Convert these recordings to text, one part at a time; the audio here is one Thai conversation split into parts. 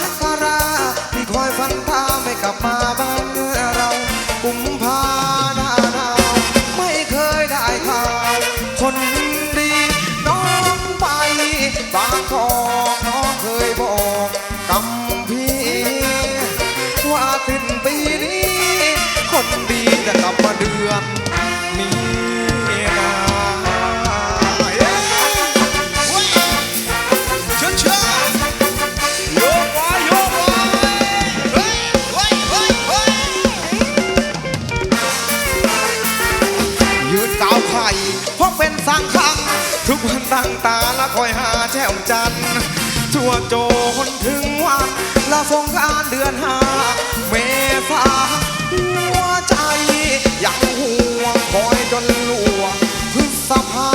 มกราพี่คอยฟันตาไม่กลับมาบ้านเรากุมพาหน้าหนาวไม่เคยได้ข่าวคนดีน้องไปบางกอ สร้าะเป็นสังขัง ทุกวันตั้งตาและคอยหาแจ่มจันชั่วโจนถึงวันละสงการเดือนห้าเมษาหัวใจยังห่วงคอยจนลวงพฤษภา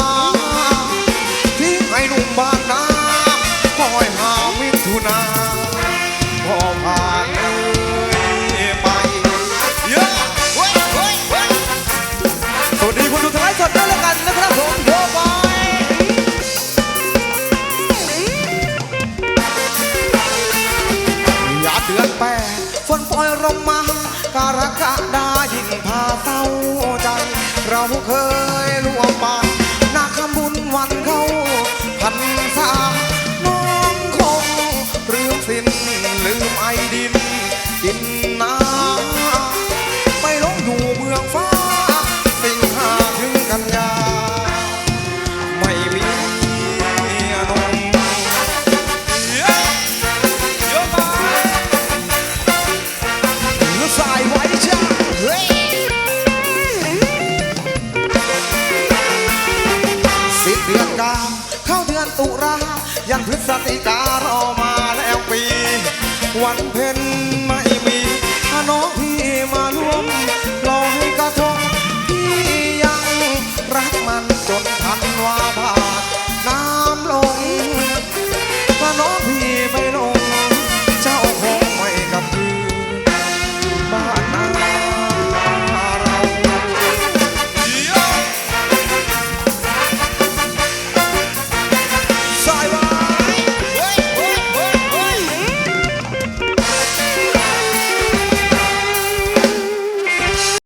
ล่อยลงมาการกะดายิ่งพาเศร้าใจ เราเคยา เข้าเดือนตุลายันพฤศจิการอมาแล้วปี วันเพ็ญไม่มีน้องพี่มาร่วมลอยกระทงพี่ยังรักมันจนพันวาพา